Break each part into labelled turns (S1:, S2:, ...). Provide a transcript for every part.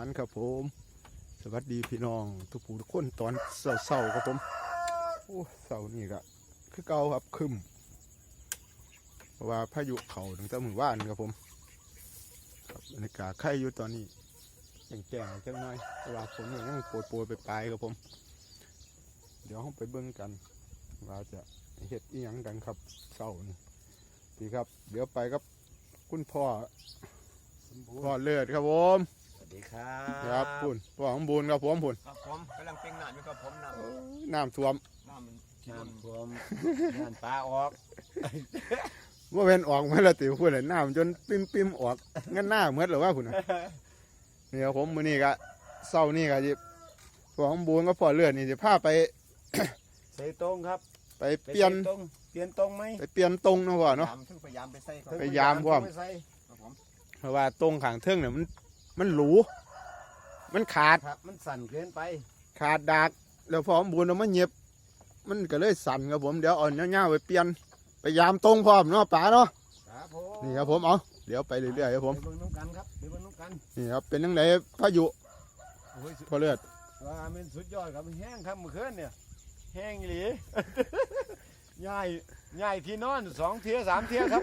S1: านครับผม สวัสดีพี่น้อง ทุกผู้ทุกคนตอนเศร้าๆครับผมโอ้เศร้านี่ก็คือเก่าครับคึมเพราะว่าพายุเขาตั้งแต่มือว่านครับผมครับบรรยากาศไข่อยู่ตอนนี้แจ้งๆจังหน่อยเพราะว่าฝนยังโปรยๆไปปลายครับผม เดี๋ยวเราไปเบิ่งกันว่าจะเฮ็ดอีหยังกันครับเศร้านี่ดีครับ เดี๋ยวไปครับคุณพ่อพ่อเลือดครับผม
S2: ดีครับ
S1: ครับพุ่นพ่อของบุญครับผมพุ่น
S2: ครับผมกำลังเป็นงานอยู่กับผมน้
S1: โอ้ยน้ำท่วมำ
S2: น้ำมันที่
S3: น้
S2: มันำ
S3: ท่วมน้ำปลาออก
S1: ว่าเป็นออกมาและติพุ่นเลยน้ำจนปิมปิมๆออกงั้นหน้าเหมือนหรือว่าพุ่นน่ะนี่ครับผมมื้อนี้ก็เศร้านี่ก็จิพ่อของบุญก็พ่อเลือดนี่จะพาไป
S3: ใส่ตรงครับ
S1: ไปเปลี่ยน
S3: ไปใส่ตรงเปลี่ยนตรงไหม
S1: ไปเปลี่ยนตรงเนาะพ่อเนาะ
S2: พยายามถึงพยายามไปใส่ครับ
S1: พยายามพร้อม
S3: ไปใส่
S2: ครับผม
S1: เพราะว่าตรงขางเทิงเนี่ยมัน มันหรูมันขาด
S3: ครับ มันสั่นเกินไป
S1: ขาดดากแล้วพ่อของบุญเอามาเย็บ มันก็เลยสั่นครับผมเดี๋ยวเอาเงี้ยๆไปเปลี่ยนไปยามตรงพร้อมเนาะป๋าเนาะ
S3: ครับผม
S1: นี่ครับผมเอาเดี๋ยวไปเรื่อยๆครับผม
S3: ไปเบิ่งน้ำกันครับไปเบิ่งน้ำกัน
S1: นี่ครับเป็นยังไงพายุ
S3: โอ้ย
S1: พอเลือด
S3: ว่ามันสุดยอดครับมันแห้งครับเมื่อคืนเนี่ยแห้งอีหลีง่ายง่ายที่นอนสองเทียสามเทียครับ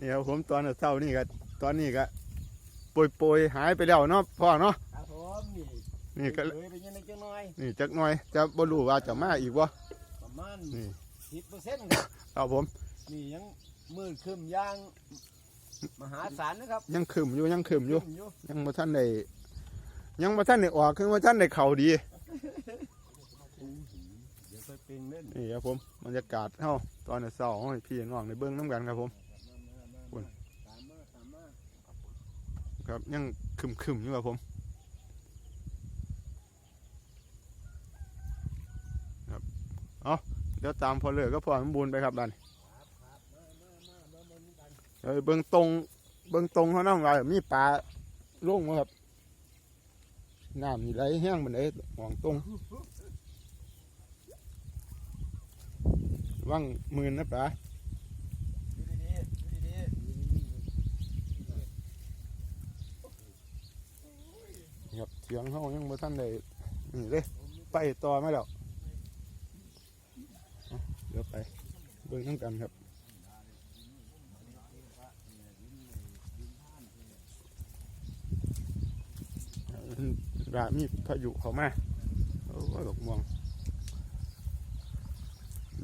S1: นี่ครับผมตอนเช้านี่ก็ตอนนี้ก็โปรยๆหายไปแล้วเนาะพ่อเนาะ
S3: ครับผมนี่
S1: นี่ก็
S3: เลยไปยังไงจังหน่อย
S1: นี่จักหน่อยจะบ่รู้ว่าจะมาอีกวะ
S3: ประมาณ
S1: นี่
S3: สิบเปอร์เซ็นต์ครับ
S1: ครับผม
S3: นี่ยังมืดครึมอยางมหาศาลนะครับ
S1: ยังขึ้มอยู่ยังขึ้มอยู่
S3: ครึมอยู่
S1: ยังบ่ทันได้ยังบ่ทันได้ออกคือบ่ทันได้เข้าดี
S3: เดี๋ยวไปปิงเล่น
S1: นี่ครับผมบรรยากาศเฮาตอนเช้าให้พี่น้องได้เบิ่งนํกันครับผม คุณ
S3: ตามมาตามมา
S1: ครับ ยังขึมๆอยู่ครับผมครับเอาเดี๋ยวตามพอเลือก็พอสมบูรณ์ไปครับดันเอ้ยเบื้องตรงเบื้องตรงเขาน้ำว่ามีปลาลุ่งมาครับน้ำนี่ไหลแห้งมันไดหวงตรงว่างหมื่นนะปลา
S2: ดูดีๆดูดี
S1: ครับเสียงเขายังบ่ทันได้นี่เลยไปต่อไม่แล้วเอาเดี๋ยวไปเบิ่งทั้งกันครับว่ามีพายุเขามาโอ้ดอกม่วง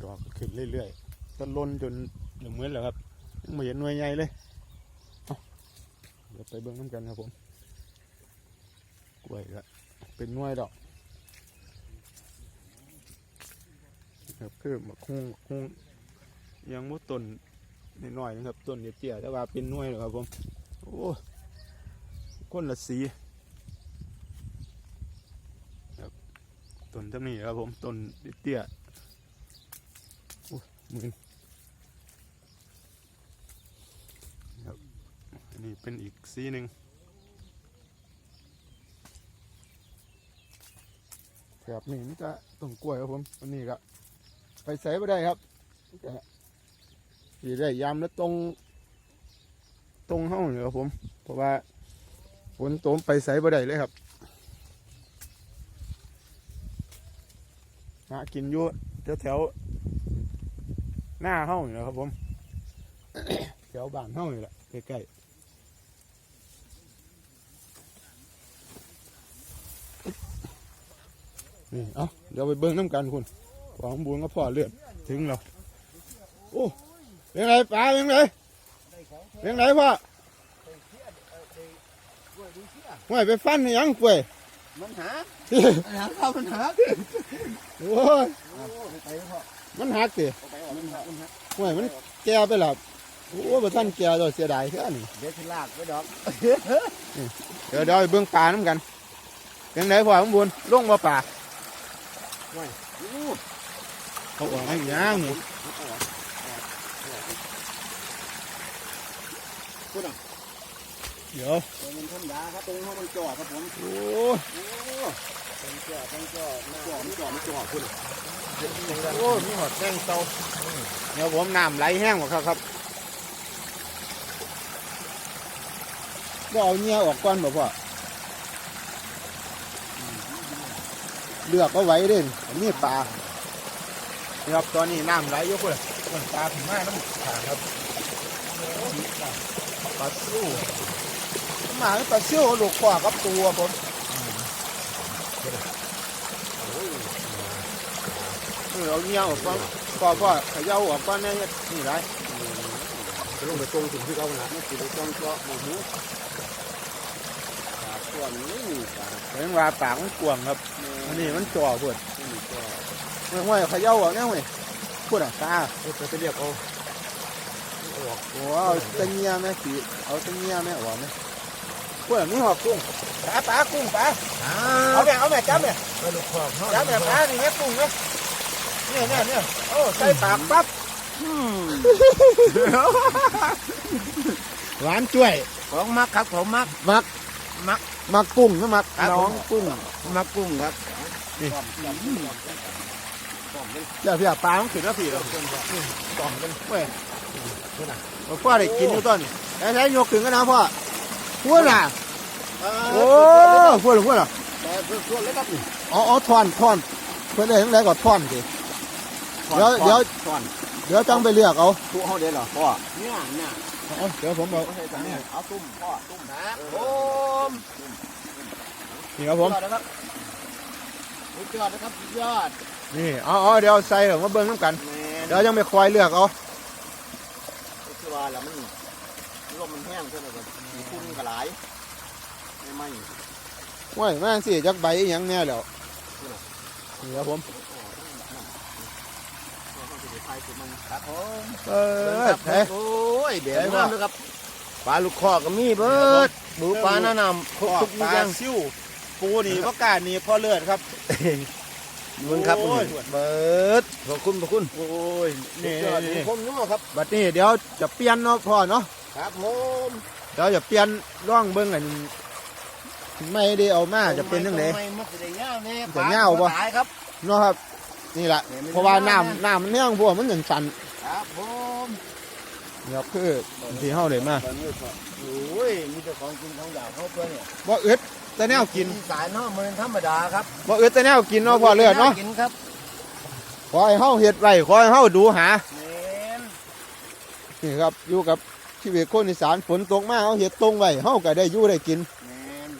S1: ดอกขึ้นเรื่อยๆต้นล้นจนเหมือนแล้วครับยังไม่เห็นหน่วยใหญ่เลยเอาเดี๋ยวไปเบิ่งน้ำกันครับผม กล้วยก็เป็นน่วยดอกครับคือมะคุงคุงยังมุดต้นนิดหน่อยนะครับต้นเตี้ยๆแต่ว่าเป็นน่วยแล้วครับผมโอ้คนละสีครับต้นจำนี้ครับผมต้นเตี้ยๆมือครับอันนี้เป็นอีกสีหนึ่ง ครับนี่มันจะต้นกล้วยครับผมอันนี้ก็ไปใส่ไม่ได้ครับสีได้ยามแล้วตรง ตรงห้องเลยครับผม เพราะว่าฝนตกไปใส่ไม่ได้เลยครับหากินอยู่แถวแถวๆหน้าห้องนี่แหละครับผมแถวบ้านห้องนี่แหละใกล้ๆ นี่เอาเดี๋ยวไปเบิ้งน้ำกันคุณของบุญก็พ่อเลือดถึงเราโอ้เป็นไรปลาเป็นไรเป็นไรพ่อห่วยไปฟันให้หยังป่วย
S3: มันหา
S2: หาข้าวมันหา
S1: โอ้ย
S3: โอ้ไปไปพ่อ
S1: มันหักสิ
S3: ไปออกมันหามันหา
S1: ห่วยมันแก่ไปแล้วโอ้บ่ท่านแก่ตัวเสียดายแค่นี้
S3: เดี๋ยวที่ลากไปดอก
S1: เดี๋ยวเดี๋ยวไปเบิ่งปลาน้ำกันเป็นไหนพ่อของบุญลงมาป่า
S3: โอ้
S1: เขาออกให้ยางนี่
S3: คุณอะ
S1: เดี๋ยว
S3: มันธรรมดาครับตรงห้องมันจ่อครับผม
S1: โอ้
S3: โอ้ต้องจ่อต้องจ่อจ่อมันจ่อมันจ่อคุณ
S1: โอ้มีหอดแห้งเตาเดี๋ยวผมน้ำไหลแห้งหมดครับครับก็เอาเงี้ยออกก่อนบอกว่า เลือกเอาไว้เด่นนี่ปลานี่ครับตอนนี้น้ำไหลเยอะเลยมันปลาถึงมากน้ำขาครับปลาซิวหมาปลาซิวลูกขวากับตัวผมเออเอาเงี้ยออกก่อนก่อนพ่อเขย่าออกก่อนเนี่ยนี่ไร
S3: จะลงไปตรงถึงที่เขาหนาไม่ติดตรงเจาะหมูหมู ส่วนนี้มีปลา
S1: เห็นว่าปากมันกวางครับอันนี้มันจ่อเพื่อน
S3: นี่ก็
S1: เมื่อไหร่เขย่าออกเนี่ยเว้ยพูดอะตา
S3: จะไปเรียกเอาออก
S1: โอ้เอาตะเงียไหมสีเอาตะเงียไหมออกไหมพูดอะมีหอกกุ้งปลาปลากุ้งปลาเอาแม่เอาแม่จับแม่
S3: ไปลูกขอบเขา
S1: จับแม่ปลานี่แม่กุ้งเนี่ยเนี่ยเนี่ยเนี่ยโอ้ใส่ปากปั๊บหวานจ้วย
S2: ของมักครับผมมัก
S1: มัก
S2: มัก
S1: มักกุ้งนะมัก
S2: ครับ
S1: น้องกุ้ง
S2: มักกุ้งครับ
S1: เจ้าพี่ปลาต้องขึ้นแล้วพี่เราต่อมกันเว้ยพ่อได้กินอยู่ต้นแล้วใช้ยกถึงกันนะพ่อพูดน่ะโอ้พูดหรือพูดหรอ
S3: แต่เพื่อนส่วนเล็กครับนี่
S1: อ๋ออ๋อทอนทอนเพื่อนเลยทั้งไหนก็ทอนสิเดี๋ยวเดี๋ยว
S3: ส่วน
S1: เดี๋ยวจังไปเลือกเอา
S3: ตัวเขาเด่นเหรอพ่อเนี่ยเนี่ย
S1: เอาเดี๋ยวผมเอา
S3: เอาใส่ถังเนี่ยเอาตุ้มพ่อตุ้มครับผม
S1: นี่ครับผม
S3: ยอดนะครับสุดยอดนะครับสุดยอด
S1: นี่เอาเอาเดี๋ยวใส่เดี๋ยวมาเบิ้งน้ำกัน
S3: แมน
S1: เดี๋ยวยังไปคอยเลือกเอา
S3: คือว่าแล้วมันลมมันแห้งใช่ไหมครับมีพุ่นกระไหลไม่ไหม
S1: ว้ายแม่งสิจักใบอหยังแน่แล้วนี่ครับผม
S3: ครับผม
S1: เออเฮ้ย
S3: โอ้ยเดี๋ยว
S1: ได้บ่
S3: น้ำด้วยครับปลาลูกคอก็มีเบิดบูปลาหน้าน้ำครบทุก
S1: ปลา
S3: อย่าง
S1: ซิ่วปูนี่พ่อกล้านี่พ่อเลือดครับ
S3: มึงครับ
S1: โอ้ย
S3: เบิดขอบคุณขอบคุณ
S1: โอ้ยนี่
S3: สุดยอด
S1: นี่นี่
S3: คมนัวครับ
S1: บัดนี้เดี๋ยวจะเปลี่ยนเนาะพ่อเนาะ
S3: ครับผม
S1: เดี๋ยวจะเปลี่ยนร่องเบิ้งอันไม่ได้เอามาจะเป็นยังไง
S3: ทำมันจะได้ยาวเนี่ย
S1: จะยาวบ่
S3: ตายครับ
S1: เนาะครับ นี่แหละเพราะว่าน้ำน้ำมันแห้งพวกมันอย่างสั่น
S3: ครับผม
S1: นี่ครับคือที่เฮาเลยมา
S3: โอ้ยมีแต่ของกินของอยากเขาเพื่อนเนี่ย
S1: บ่อึดแต่แนวกิน
S3: อีสายเนาะมันธรรมดาครับ
S1: บ่อึดแต่แนวกินเนาะพ่อเลือดเนาะ
S3: กินครับ
S1: ขอให้เฮาเฮ็ดไว้ขอให้เฮาดูหา
S3: แมน
S1: นี่ครับอยู่กับชีวิตคนอีสานฝนตกมาเฮาเฮ็ดตรงไว้เฮาก็ได้อยู่ได้กิน
S3: แมน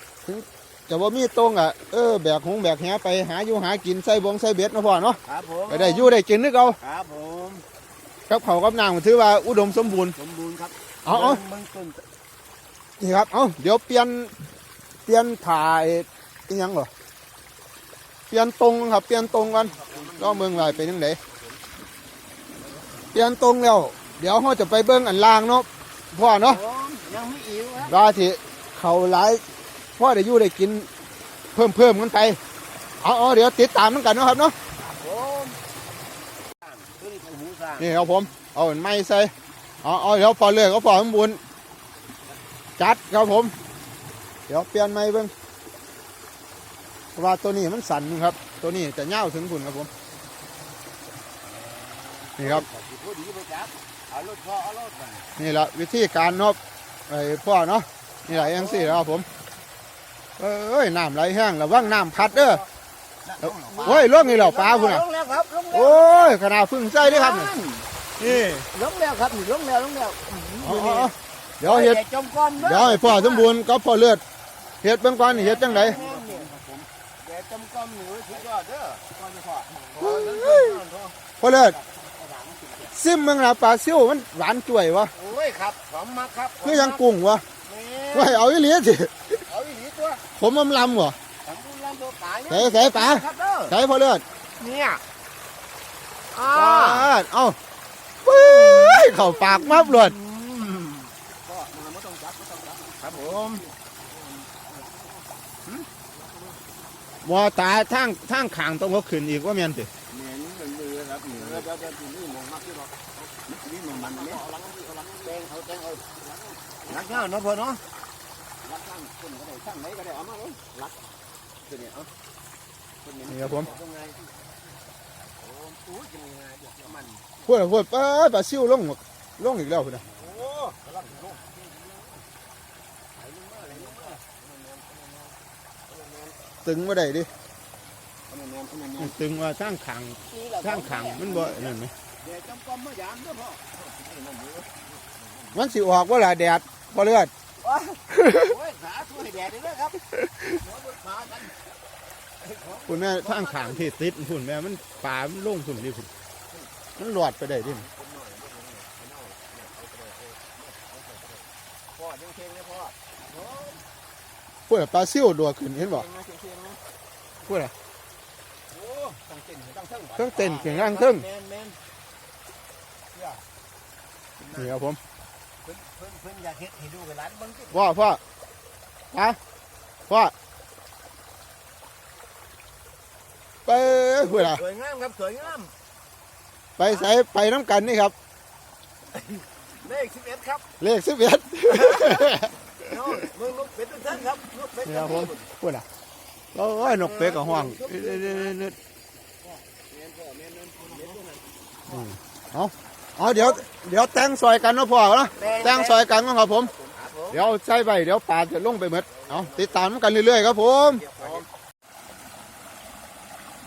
S1: จะบ่มีตรงอะเออแบกหงแบกแหไปหาอยู่หากินใส่บงใส่เบ็ดเนาะพ่อเนาะ
S3: ครับผม
S1: ก็ได้อยู่ได้กินนึกเอา
S3: ครับผม
S1: กับเขาวกับน้ำถือว่าอุดมสมบูรณ์
S3: สมบูรณ์ครับ
S1: เอาเอา
S3: บิ่งต้น
S1: นี่ครับเอาเดี๋ยวเปลี่ยนเปลี่ยนถ่ายอีหยังเหรอเปลี่ยนตรงครับเปลี่ยนตรงกันก็เมืองไรเป็นยังไงเปลี่ยนตรงแล้ว เดี๋ยวเขาจะไปเบิ้งอันล่างเนาะพ่อเนาะ
S3: ผมยังไม่อิ่วครับ
S1: ว่าที่เขาหลาย พ่อได้อยู่ได้กินเพิ่มเพิ่มกันไปเอาเอาเดี๋ยวติดตามมันกันเนาะครับเนาะ
S3: ผมตัวนี้เป็นหูสร้าง
S1: นี่ครับผม เอาอันไม้ใส่เอาเอาเดี๋ยวพอเลือกก็พอสมบูรณ์จัดครับผม เดี๋ยวเปลี่ยนไม้เบิ้งเพราะว่าตัวนี้มันสั่นครับ ตัวนี้จะเง่าวถึงคุณครับผม นี่ครับ
S3: พอดีไปจับเอารถพ่อเอารถไป
S1: นี่แหละวิธีการเนาะไอ้พ่อเนาะนี่แหละยังสี่แล้วครับผม เอ้ยน้ำไหลแห้งระวังน้ำพัดเด้อโอ้ยล่วงนี่แล้วปลาพุ่นอะ
S3: ลงแล้วครับลงแล้ว
S1: โอ้ยขนาดพึ่งใจเด้วยครับนี่นี่
S3: ลงแล้วครับนี่ลงแล้วลงแล้ว
S1: เอาเอาเอาเดี๋ยวเฮ็ด
S3: จมก้อนด้อ
S1: เดี๋ยวให้พ่อสมบูรณ์ก็พ่อเลือดเฮ็ดเบิ่งก่อนนี่เฮ็ดจังได
S3: แกจมก้อนหนูสุดยอดเด้อก้อนพ่อ
S1: พ่อเลือดซิมเมืองละปลาซิวมันหวานจ่วยวะ
S3: โอ้ยครับหอมมากครับ
S1: คือยังกุ้งวะ
S3: แม่
S1: ว่าให้เอาอีหลีสิ
S3: เอาอีหลี ตัว
S1: ผมอำลำวะ
S3: ทำบุญลำตัวตาย
S1: ใส่ใส่ปลา
S3: ครับเด้อ
S1: ใส่พ่อเลือด
S3: เนี่ยอ่า
S1: ปลาเอ้าปื้ยเข้าปากมับเลย
S3: ก็มันไม่ต้องจับไม่ต้องจับครับผม
S1: มอตาทางทางขางต้องเขาขึ้นอีกว่าแม่นสิ
S3: เหม็นเป็นมือครับเหม็นแล้วจะจะนี่มองมากที่เรานี่มันมันเนี่ยเอาลังเอาลังแตงเอาแตงเอาลักเนาะเนาะพ่อเนาะ รักสร้างคนก็ได้สร้างไหนก็ได้เอามาเลยรักตัวนี้เอาตัว
S1: นี้นี่ครับผม
S3: หัวกมัน
S1: พูดพูดป้าป้าซิวลงลงอีกแล้วคุณนะ
S3: ดับลงตึงมา
S1: ได้ดิตึงว่าสร้างขังสร้างขังมันบ่นั่นไหม
S3: มั
S1: นสิออกว่าละแดดพอเลือด
S3: ยขาช่วยแดดเลยครับหัวบนขากัน
S1: คุณแม่ทางขังที่ติดพุ่นแม่มันป่ามันลงพุ่นดิพุ่นมันหลอดไปได้ดิ
S3: พ่อยังเค็งเลยพ่อ
S1: พุ่นน่ะปลาซิ่วดัวขึ้นเห็นบ่
S3: เค็งนะเค็งนะ
S1: พุ่นน่ะ
S3: โอ้ต้องเต้นต้องเทิง
S1: เครื่องเต้นเสียงร่างเทิง
S3: แมนแมน
S1: นี่ครับผม
S3: เพิ่นเพิ่นเพิ่นอยากเฮ็ดให้ดูกับหลานเบิ่งสิ
S1: พ่อพ่อฮะพ่อไปพุ่นน่ะ
S3: สวยงามครับสวยงาม
S1: ไปใส่ไปน้ำกันนี่ครับ
S3: เลขสิบเอ็ดครับ
S1: เลขสิบเอ็ด
S3: โน่นเมืองนกเป็ดทุกท่านครับนกเป็ด
S1: นี่ครับผมพุ่นน่ะโอ้ยนกเป็ดกับห้องเอ้ยเอ้ยเอ้ยเอ้ย
S3: แมนพ่อแมนนั่นเม็ดตัวนั้น
S1: เอาเดี๋ยวเดี๋ยวแต่งซอยกันเนาะพ่อเนาะแต่งซอยกันเนาะครับผม
S3: ครับผม
S1: เดี๋ยวใส่ใบเดี๋ยวปลาจะลงไปหมดเอาติดตามกันเรื่อยๆครับผม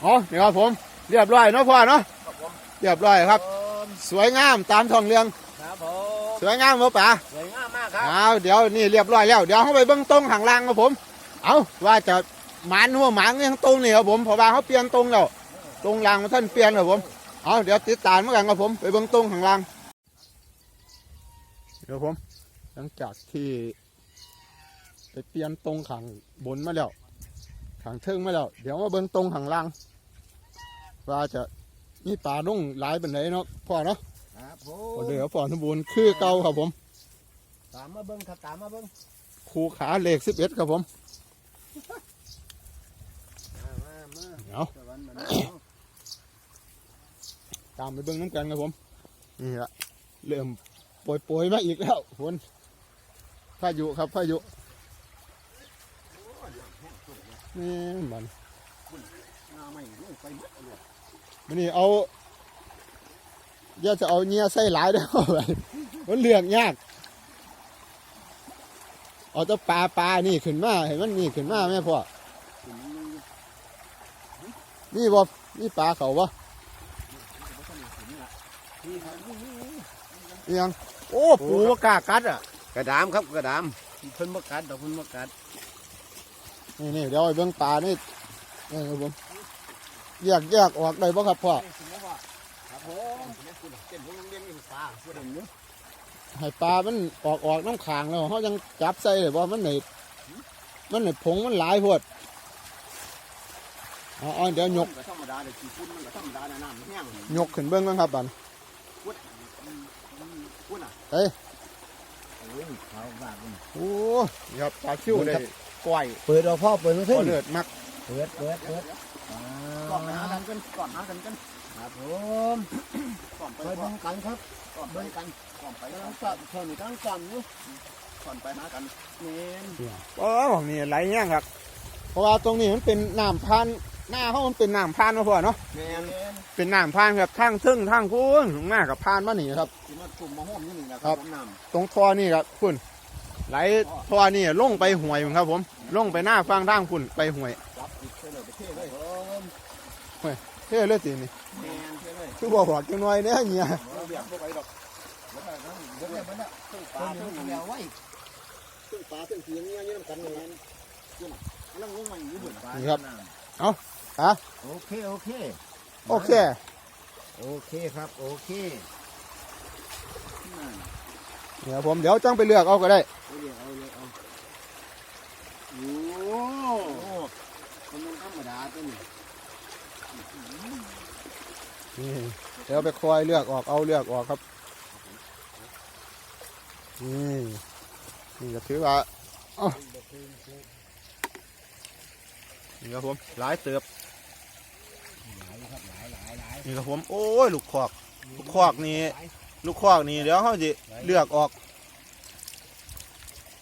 S1: เอานี่ครับผม เรียบร้อยเนาะพ่อเนาะ
S3: ครับผม
S1: เรียบร้อยครับ
S3: ผม
S1: สวยงามตามท้องเรื่อง
S3: ครับผม
S1: สวยงามบ่ป่า
S3: สวยงามมากครับ
S1: เอาเดี๋ยวนี่เรียบร้อยแล้วเดี๋ยวเขาไปเบิ้งตรงห่างล่างครับผม เอาว่าจะหมานหัวหมางยังตรงนี่ครับผมเพราะว่าเขาเปลี่ยนตรงแล้วตรงล่างท่านเปลี่ยนครับผม เอาเดี๋ยวติดตามเหมือนกันครับผม ไปเบิ้งตรงห่างล่างเดี๋ยวผม หลังจากที่ไปเปลี่ยนตรงขังบนมาแล้วขังเทิงมาแล้ว เดี๋ยวมาเบิ้งตรงห่างล่าง ว่าจะมีปลาลุ่งหลายเป็นไหนเนาะพ่อเนาะ
S3: ครับผ
S1: โอ้
S3: ม
S1: เดี๋ยวพ่อสมบูรณ์คือเก่าครับผม
S3: ตามมาเบิ้งครับตามมาเบิ้ง
S1: คูขาเหล็กสิบเอ็ดครับผม
S3: มามามา
S1: เอา
S3: สวรรค์มา
S1: ตามไปเบิ้งน้ำกันครับผม นี่ละเริ่มโปรยๆมาอีกแล้วฝนพายุครับพายุนี่มัน
S3: หน้าไม่ลงไปหมดเลย
S1: มันนี่เอาอย่าจะเอาเงี้ยใส่หลายเด้อไปมันเลือกยากเอาแต่ปลาปลานี่ขึ้นมาเห็นมันนี่ขึ้นมาแม่พ่อนี่บ่นี่ปลาเขาบ่
S3: นี่ครับนี่นี่นี่
S1: อิห ยังโอ้ปูว่ากากัดอะ
S3: กระดามครับกระดามเพิ่นบ่กัดดอกเพิ่นบ่กัด
S1: นี่นี่เดี๋ยวไอ้เบื้องปลานี่นี่ครับผมแยกแยกออกได้บ่ครับพ่อ
S3: ครับผมเต้นพวกเลี้ยงอยู่ปลาพวกนี้
S1: ให้ปลา มันออกออกน้ำขางแล้วเขายังจับใส่เลยว่ามันไหนมันไหนผงมันหลายโพดอ๋อเดี๋ยวยก
S3: ธรรมดาเลยขี้ฝุ่นมันก็ธรรมดาน้ำแห้ง
S1: ยกขึ้นเบื้องกันครับบัน
S3: ฝุ่นอะ
S1: เอ้ย
S3: โอ้ยเขาบ้าคุณ
S1: โอ้ยครับปลาชิวได้ก้อย
S2: เปิดเอาพ่อเปิดมา
S1: พ่
S2: ขึ้
S1: อนเลือดมัก
S2: เปิดเปิดเปิด
S3: ก่อนหากันกันก่อนหากันกัน
S2: ครับผม
S3: ก่อนไป
S2: ไป
S3: ก่อ
S2: เบิ่
S3: น
S2: งกันครับ
S3: ก่อนไปกันก่อนไป
S2: กำ
S3: กั
S2: ลั
S3: น
S2: งจับเท่านี้กำลังจับอยู่
S3: ก่อนไปหากันเน้น
S1: โอ้ของนี่ไหลแห้งครับ เพราะว่าตรงนี้มันเป็นน้ำพาน หน้าเขามันเป็นน้ำพานมาพ่อเนาะ
S3: เน้น
S1: เป็นน้ำพานครับทางทึ่งทางคูนถึงหน้ากับพานมาหนีครับ
S3: ที่มากลุ่มมาห้อมอยู่นี่นะค
S1: ครั
S3: รับบน้ำ
S1: ตรงท่อนี่ครับคุณไหลท่อนี่ลงไปห่วยมั้งครับ ผมลงไปหน้าฟังทางคุณไปห่วย
S3: จับอีกเท่เลยไปเท่เลย
S1: เท่เลยสินี่
S3: เน้นเท่เลย
S1: คือบอกบอกจังหน่อยเนี่ยเนี่ย
S3: เราเบียดเข้าไปดอกแล้วก็นั่นเดี๋ยวเนี่ยมันน่ะตึ้งป
S2: ต้
S3: ลานตึ้
S2: นี้
S3: ง
S2: มัน
S3: เงี้
S2: แล้
S3: ยว
S2: ไว้
S3: ตึ้งปลาตึ้งเสียงเงี้ยยืนกันอย่างนั้นขึ้นนั่งลงมาอยู่บน
S1: นี่ครับ ฮะ
S2: โอเค โอเค
S1: โอเค
S2: โอเคครับ โอเค
S1: เดี๋ยวผมเดี๋ยวจังไปเลือกเอาก็ได้
S3: เอาเลยเอาเลยเอาโอ้โหมันเป็นธรรมดาตัวนี้
S1: นี่เดี๋ยวไปคอยเลือกออกเอาเลือกออกครับนี่นี่ก็ถือว่าอ๋อ นี่ครับผมหลายเติบนี่ครับผมโอ้ยลูกคอกลูกคอกนี่ลูกคอกนี่เดี๋ยวเขาจะเลือกออก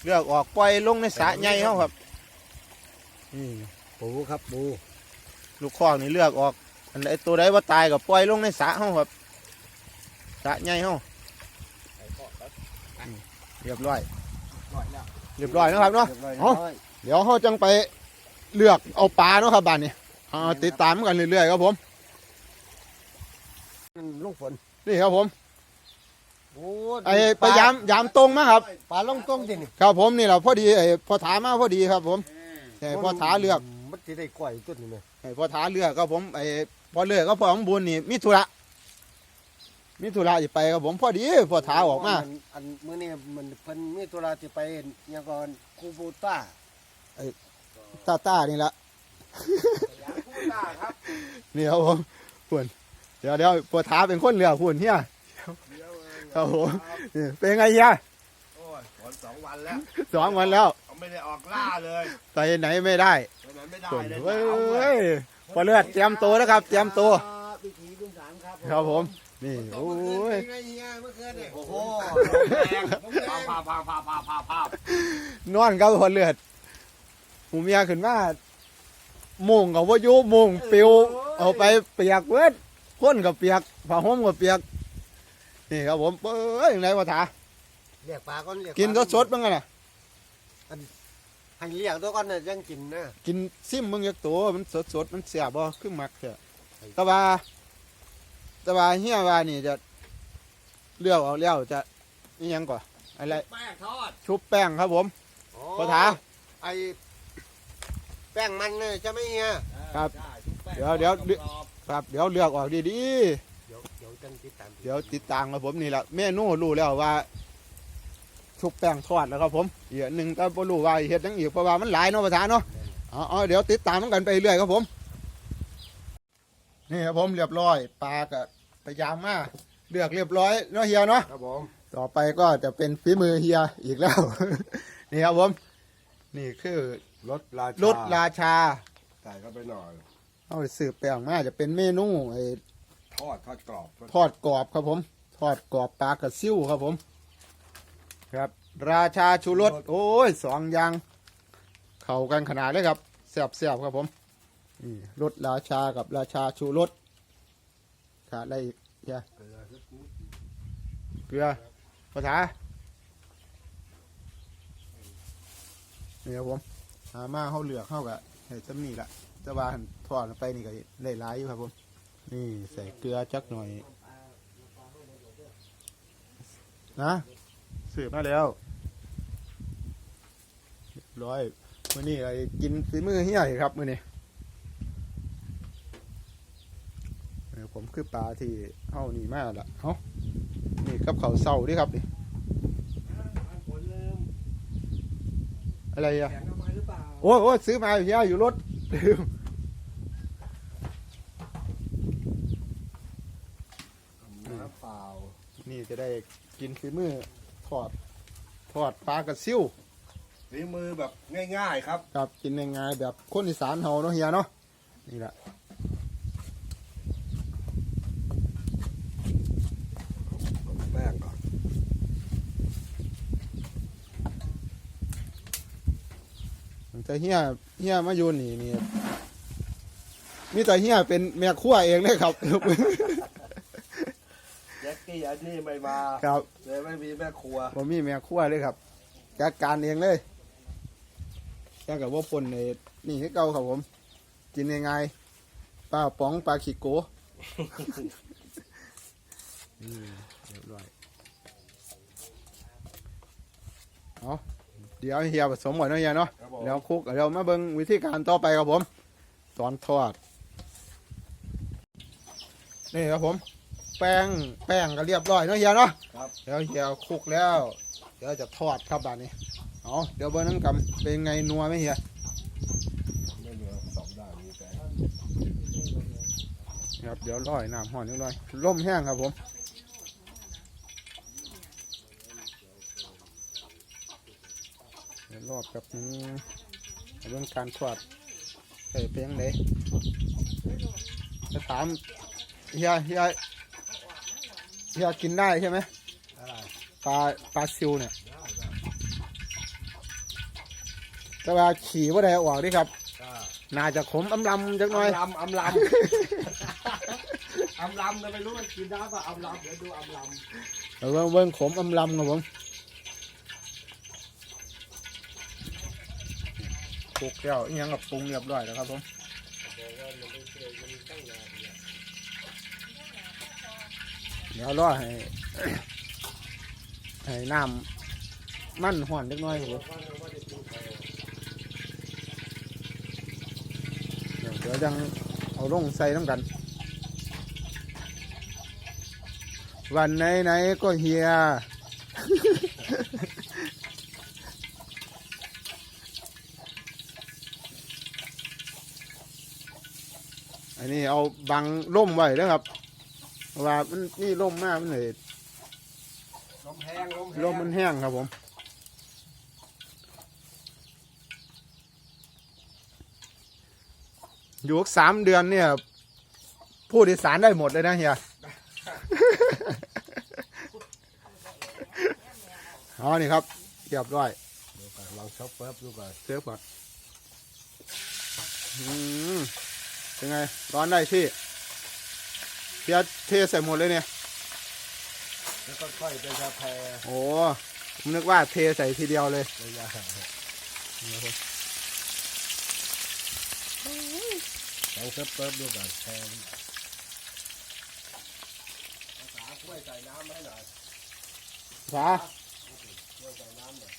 S1: เลือกออกปล่อยลงในสระใหญ่เขาครับนี่
S2: ปูครับปู
S1: ลูกคอกนี่เลือกออก อันใดตัวใดว่าตายก็ปล่อยลงในสระเขาครับสระใหญ่เขาอืมเรียบร้อย
S3: ร้อยแล้ว
S1: เรียบร้อยนะครับเนาะเอ้าเดี๋ยวเขาจังไป เลือกเอาปลาเนาะครับบ้านนี้เอาติดตามกันเรื่อยๆครับผม
S2: ลูกฝน
S1: นี่ครับผม
S2: โอ้
S1: ไอ้ไปยามยามตรงมาครับ
S2: ปลาลงตรงดินี่
S1: ครับผมนี่แหละพอดีไอ้พอถามาพอดีครับผมไอ้พอถาเลือก
S2: มันจะได้กล้วยต้นนี่ไหม
S1: ไอ้พอถาเลือกครับผมไอ้พอเลือกก็พอของบุญนี่มีธุระมีธุระจะไปครับผมพอดีพอถาออกมา
S2: อันมื้อนี้มันเพิ่นมีธุระที่ไปยังก่อนคูบูต้า
S1: ตาตานี่ละ
S2: คูบูต้าครับ
S1: นี่ครับผมพุ่นเดี๋ยวเดี๋ยวพอถาเป็นคนเลือกพุ่นเฮียครับผมนี่เป็นไงเฮีย
S3: โอ้ยฝนสองวันแล้ว
S1: สองวันแล้ว
S3: เขาไม่ได้ออกล่าเลย
S1: ไปไหนไม่ได้
S3: ไปไหนไม่ได้
S1: พุ่น
S3: เลย
S1: เว้
S3: หนาวเว้
S1: ย
S3: ย
S1: พอเลือดเตรียมตัวแล้วครับ เตรียมตัว
S2: วิถีพื้นฐานครับ
S1: ครับผมนี่โอ้ย
S2: ไงเฮียเมื่อคืนเนี่ย
S3: โอ้โหแรงพาพาพาพาพาพาน
S1: อนกับพอเลือด หูเมียขึ้นมามุงกับว่ายุมุงปิวเอาไปเปียกเว้ยก้นกับเปียกผ้าห่มกับเปียกนี่ครับผมเอ้ยยังไงวะถา
S2: เรียกปลาก่อนเรียก
S1: กินสดๆบ้างไงน่ะ
S2: ให้เรียกตัวก่อนน่ะยังกินนะ
S1: กินซิมมึงยักตัวมันสดๆมันเสียบ่คือมักเถอะแต่ว่าแต่ว่าเฮียว่านี่จะเลือกเอาแล้วจะนี่ยังก่อนอะไร
S3: แป้งทอด
S1: ชุบแป้งครับผมพอถา
S2: ไอ้ แป้งมันเนี่ยจะไม่เฮีย
S1: ครับ
S3: ได้ทุกแป้ง
S1: เดี๋ยวเดี๋ยว
S3: กรอบ
S1: ครับเดี๋ยวเลือกออกดี
S2: เดี๋ยวเดี๋ยวจังติดตาม
S1: ๆเดี๋ยวติดตามครับผมนี่แหละเมนูรู้แล้วว่า ชุบแป้งทอดแล้วครับผมอีกอันหนึ่งก็บ่รู้ว่าเฮ็ดหยังอีกเพราะว่ามันหลายเนาะประธานเนาะอ๋อาเดี๋ยวติดตามกันไปเรื่อยครับผม นี่ครับผมเรียบร้อยปลาก็พยายามมาเลือกเรียบร้อยเนาะเฮียเนาะ
S2: ครับผม
S1: ต่อไปก็จะเป็นฝีมือเฮียอีกแล้ว นี่ครับผม นี่คือ
S2: รถราชาร
S1: ถราชา
S2: ใส่เข้าไปหน่อย
S1: เอาสืบแป้งมาจะเป็นเมนูไอ้
S2: ทอดทอดกรอบ
S1: ทอดกรอบครับผม ทอดกรอบปลากระซิ่วครับผม ครับ ราชาชูรสโอ้ยสองอย่างเข้ากันขนาดเลยครับแซ่บๆครับผมนี่รสราชากับราชาชูรสขาดอะไรอีกเฮียเกลือภาษานี่ครับผม หามาเขาเหลือกเข้ากับเห็ดจำนี่ละจะวานทอดไปนี่ก็ได้หลายอยู่ครับผมนี่ใส่เกลือจักหน่อย นะสืบมาแล้วร้อยมื่อนี้เรกินฝีมือเฮียครับมื่อนี้เออผมคือปลาที่เฮานี่มากละเฮานี่กับเขาเศร้าดิครับนี่อะไรอะ โอ้ยโอ้ยซื้อมาอยู่เฮียอยู่รถลืม
S2: น้ำเปล่า
S1: นี่จะได้กินฝีมือทอดทอดปลากระซิ่ว
S3: ฝีมือแบบง่าย ๆ ครับ
S1: กับกินง่ายๆแบบคนอีสานเฮาเนาะเฮียเนาะนี่แหละ
S2: แป้งก่อน
S1: แต่เฮียเฮียมาอยู่นี่นี่มีแต่เฮียเป็นแม่ครัวเองเลยครับ
S3: แจ็คกี้อันนี้ไม่มา
S1: ครับ
S3: เลยไม่มีแม่ครัว
S1: ผมมีแม่ครัวเลยครับจัดการเองเลยแล้วกับว่าปนในนี่ให้เก่าครับผม กินง่ายๆปลาป๋องปลาขี้โกอืมเรียบร้อยเอา เดี๋ยวเฮียผสมหมดเนาะเฮียเนาะ
S3: ครับผม
S1: แล้วคลุกเดี๋ยวมาเบิ่งวิธีการต่อไปครับผม ตอนทอด นี่ครับผม แป้งแป้งก็เรียบร้อยเนาะเฮียเนาะ
S3: ครับ
S1: เดี๋ยวเฮียคลุกแล้ว เดี๋ยวจะทอดครับบานนี้เอาเดี๋ยวเบิ่งน้ำกำเป็นไงนัวไหมเฮีย
S3: ไม่เหลือสองด้านนี้แต่
S1: ครับเดี๋ยวร้อยน้ำห่อนนิดหน่อยร่มแห้งครับผมเดี๋ยว รอบกับนี้เรื่องการทอดใส่เพียงเลยจะถามเฮียเฮียเฮียกินได้ใช่ไหม
S2: อะไร
S1: ปลาปลาซิวเนี่ยแต่ว่าขี่ว่าได้เอาออกดิครับน่าจะขมอำลำจักหน่อย
S3: อำลำอำลำอำลำแต่ไม่รู้มันกินได้ป่ะอำลำเดี๋ยวดูอำลำ
S1: เดี๋ยวเบิ่งเบิ่งขมอำลำครับผม ปลูกแล้วอิหยังกับปรุงเรียบร้อยแล้วครับผมเดี๋ยวรอให้ให้น้ำมันห่อนเล็กน้อยครับเดี๋ยวเดี๋ยวยังเอาลงใส่น้ำกัน วันไหนไหนๆก็เฮีย อันนี้ เอาบังร่มไว้นะครับเพราะว่ามันนี่ร่มมากมันเลย
S2: ลมแห้งลมแห้ง
S1: ร่มมันแห้งครับผม อยู่สักสามเดือนเนี่ยพูดอีสานได้หมดเลยนะเฮียอ๋อนี่ครับเรียบร้อย
S2: ลองช็อปเปิ๊บดูก่อน
S1: เซฟก่อนอืม เป็นไง ร้อนได้ที่เทียเทใส่หมดเลยเนี่ย
S2: แล้วก็ค่อยไปกาแฟ
S1: โอ้ผมนึกว่าเทใส่ทีเดียวเลย
S2: ระยะห่างลองช็อปเปิ๊บดูก่อนแพงภาษาช่วยใส่น้ำให้หน่อย
S1: สา
S2: ช่วยใส่น้ำหน่อย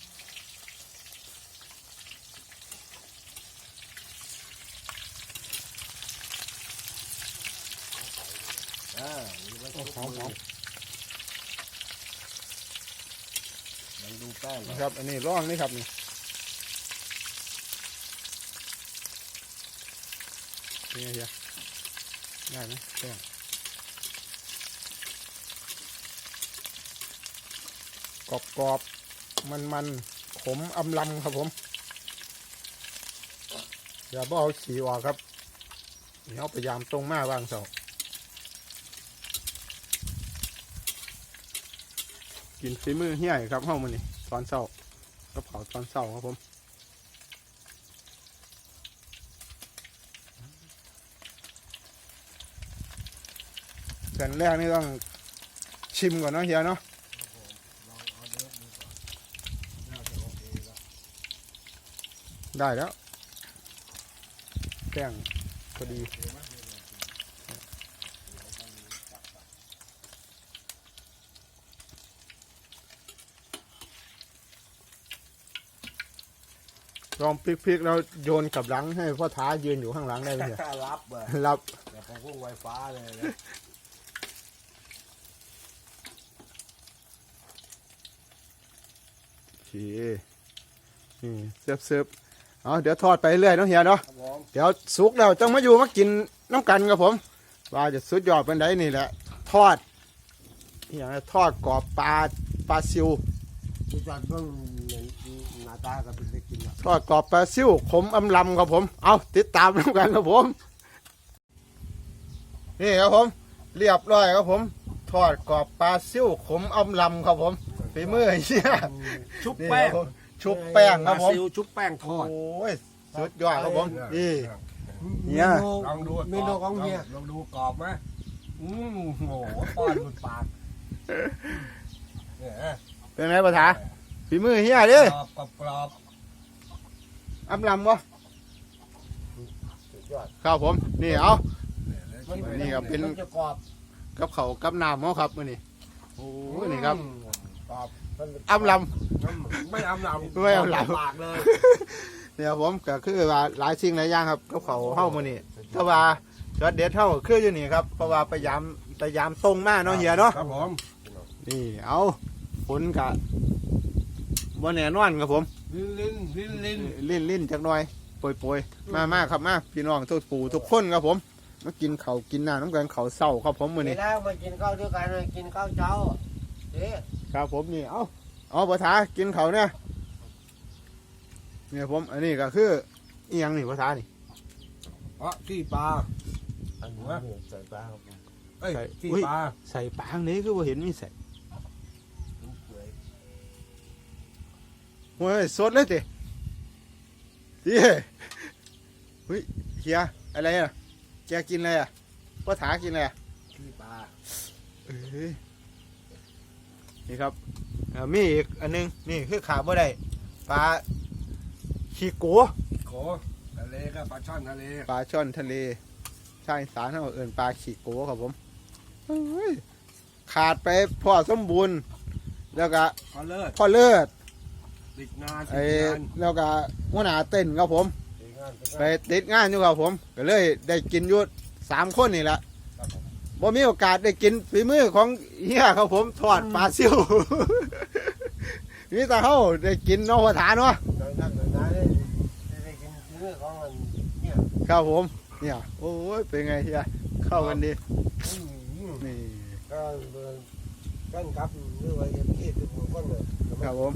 S2: อ่านี่มัน
S1: โอ้
S2: ทุก
S1: มหอม
S2: ลองดูแป้งก่อนะ
S1: ครับ อันนี้ร่องนี่ครับนี่เป็นไงเฮียได้ไหมแป้งกรอบกรอบมันมันๆขมอำลำครับผมอย่าบ่เอาขี่ออกครับเดี๋ยวพยายามตรงมาบ้างเสา กินฝีมือเฮี้ยครับเฮ้ามันนี่ตอนเศร้ากับเขาตอนเศร้าครับผมแต่แรกนี่ต้องชิมก่อนเนาะเฮียเนาะได้แล้วแป้งพอดี ลองพลิกๆแล้วโยนกลับหลังให้พ่อท้ายืนอยู่ข้างหลังได้ไหมเนี่ย
S2: รับเว้ย
S1: รับ
S2: เดี๋ยวผมพุ่งไวฟ้าเลยนะ
S1: โอเคนี่เสิร์ฟเสิร์ฟเอาเดี๋ยวทอดไปเรื่อยเนาะเฮียเนาะ
S2: ครับผม
S1: เดี๋ยวสุกแล้วจังมาอยู่มากินน้ำกันครับผม ว่าจะสุดยอดเป็นไดนี่แหละ ทอดอหย่างทอดกรอบปลาปลาซิว
S2: ดูจากเบื้องหน้าตาก็เป็นได้กินแล้ว
S1: ทอดกรอบปลาซิวขมอำลำครับผม เอาติดตามน้ำกันครับผม นี่ครับผม เรียบร้อยครับผม ทอดกรอบปลาซิวขมอำลำครับผมฝีมือเฮีย
S2: ชุบ
S1: นี่
S2: แป้ง
S1: ครับผมชุบแป้งครับผม
S2: ซิลชุบแป้งทอด
S1: โอ้ยสุดยอดครับผม นี่ เนี่ย
S2: ลองดู
S3: เมนูของเฮีย
S2: ลองดูกรอบไหมอืมโหป้อนหลุดปากเนี่ย
S1: เป็นไงภาษาฝีมือเฮียเดิ
S2: กรอบกรอบกรอบ
S1: อำลำวะ
S2: สุดยอด
S1: ครับผม นี่เอา
S2: มั
S1: นี่ครับเป็น
S2: มัจะกรอบ
S1: กับเขาวกับน้ำเขาครับมื้อนี้โอ้ยนี่ครับ
S2: กรอบ
S1: อำล
S2: ไม่อำลำ
S1: ไม่อำลำ
S2: ปากเลยำ
S1: เนี่ยผมก็คือว่าหลายสิ่งหลายอย่างครับกับเขาวเฮ้ามื้อนี้ถ้าว่าจอดเด็ดเท่าคืออยู่นี่ครับเพราะว่าพยายามพยายามตรงมากเนาะเฮียเนาะ
S2: ครับผม
S1: นี่เอาผลกะ บ่แน่นอนครับผม
S2: ลิ้นลิ้นลิ้นลิ้น
S1: ลิ้นลิ้นจักหน่อยปยปยๆมามาครับมาพี่น้องทุกปู่ทุกคนครับผมมากินเขาวกินน้ำน้ำกันเขาวเศร้าครับผมมื้อนี้
S2: แล้วมากินข้าวด้วยกันเลยกินข้าวเช้าเอ๊ะ
S1: ครับผมนี่เอาเอาภาษากินเขาวเนี่ยเนี่ยผมอันนี้ก็คืออีหยังนี่ภาษานี่
S2: อ๋อที่ปลาอันนี้ใส่ปลาครับผมเอ้ยที่ปลา
S1: ใส่ปางนี้คือว่าเห็นมีใส่ โอ้ยสดเลยติดิเฮ้ยเฮียอะไรอะแกกินอะไรอะภาษากินอะไรอะ
S2: ที่ปลา
S1: เอ้ยนี่ครับอ่ามีอีกอันหนึงนี่คือขาบ่ได้ปลาขี้โก
S2: โกโขทะเลก็ปลาช่อนทะเล
S1: ปลาช่อนทะเลชายสารเขาเอินปลาขีโกครับผมเฮ้ยขาดไปพ่อสมบูรณ์แล้วก็
S2: พอเลิศ
S1: พ่อเลิศ
S2: ติดงานติ
S1: ไอ้
S2: ดงาน
S1: แล้วก็หัวหน้าเต้นครับผม
S2: ติดงานติด
S1: ไป
S2: งาน
S1: ติดงานอยู่ครับผมก็เลยได้กินอยู่สามคนนี่แหละ
S2: ครับผม
S1: บ่มีโอกาสได้กินฝีมือของเฮียครับผมทอดปลาซิว มีแต่เขาได้กินเนอกฐานเนาะ
S2: นักนักนักได้ได้กินเนื้อของมันเนี่ย
S1: ครับผม เนี่ย โอ้ยเป็นไงเฮียเข้ากันดี
S2: อืม
S1: นี่
S2: ก็เดินกันครับเรื่องอะไรที่ตัวผมก็เลย
S1: ครับผม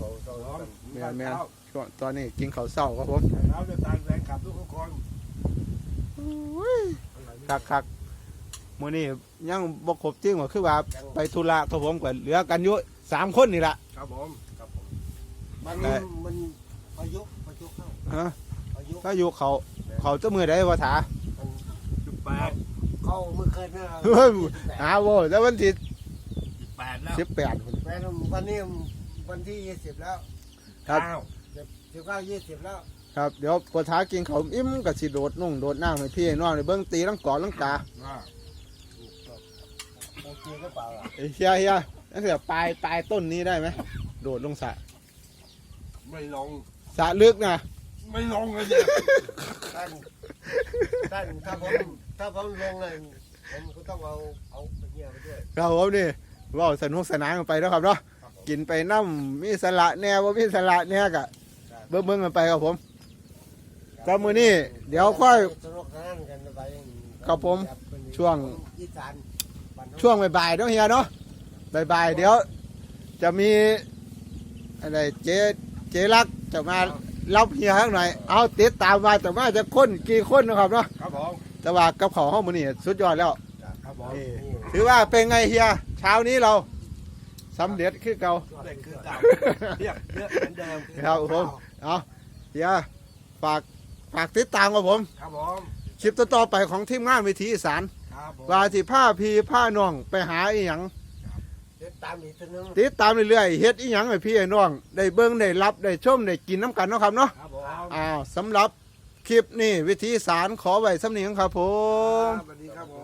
S2: แม่แม่
S1: ช่วงตอนนี้กินข้าวเศร้าครับผม
S2: เราจะตามแรงขับทุกคน
S1: คักคักๆมื้อนี้ยังบ่ครบจริงว่าคือว่าไปธุระครับผมก็เหลือกันอยู่สามคนนี่ล่ะ
S2: ครับผมครับผม
S3: มัน
S1: ได้
S3: มันอายุอายุเข้า
S1: ฮะ
S3: อายุ
S1: ถ้าอยู่เขาเขาจะมือได้ว่าถา
S2: สิบแปด
S3: เข้าเมื่อคืนนะ
S1: เฮ้ยหาโว้แล้ววันที่
S2: สิบแปดแล้ว
S1: สิบแปด
S3: แม่วันนี้ วันที่ยี่สิบแล้ว
S1: ครับ
S2: เก้า
S3: สิบเก้ายี่สิบแล้ว
S1: ครับ เดี๋ยวปวดท้ากินเขาวอิ่มกับสิโดดนุ่งโดดน้ำให้พี่ให้น้องในเบิ้งตีลังกอลังกา
S2: ว่า
S3: โอเคก็เปล่าอะ
S1: ไอ้เฮียเฮียนั่นคือปลายปลายต้นนี้ได้ไหมโดดลงสระ
S2: ไม่ลง
S1: สระลึกนะ
S2: ไม่ลงเลยเนี่ย
S3: ท่านท่านถ้าผมถ้าผมลงเลยผมก็ต้องเอาเอาเงี้ยไปด้วย
S1: ครับผมนี่เว่าสนุกสนานกันไปเนาะครับเนาะ กินไปน้ำมีสละแหน่ว่ามีสละแหน่กะเบิ้งเบิ้งกันไปครับผมก็มื้อนี้เดี๋ยวค่อย
S3: สนุกสนานกันไป
S1: ครับผมช่วง
S3: อีสานบ้านเฮา
S1: ช่วงบ่ายๆเนาะเฮียเนาะบ่ายๆเดี๋ยว จะมีอะไรเจ๊เจ๊รักจะมารับเฮียข้างหน่อยเอาติดตามมาแต่ว่าจะคนกี่คนนะครับเนาะ
S2: ครับผม
S1: แต่ว่ากับเขาห้องมือนี่สุดยอดแล้ว
S2: ครับผม
S1: นี่ถือว่าเป็นไงเฮีย เช้านี้เรา สำเร็จคือเก่า
S2: เด็กคือเก่าเรียกเรียกเหมือนเดิม
S1: ครับผมเอาเฮียฝากฝากติดตามกับผม
S2: ครับผม
S1: คลิปต่อๆไปของทีมงานวิถีอีสาน
S2: ครับผม
S1: ว่าที่ผ้าพีผ้าน้องไปหาอีหยัง
S3: เดี๋ยวตามอีกทีนึง
S1: ติดตามเรื่อยๆเฮ็ดอีหยังให้พี่ให้น้อง ได้เบิ่งได้รับได้ชมได้กินน้ำกันเนาะครับเนาะ
S2: ครับผม
S1: อ้าวสำหรับคลิปนี้วิธีสารขอไว้สำเนียงครับผม
S2: สวัสดีครับผม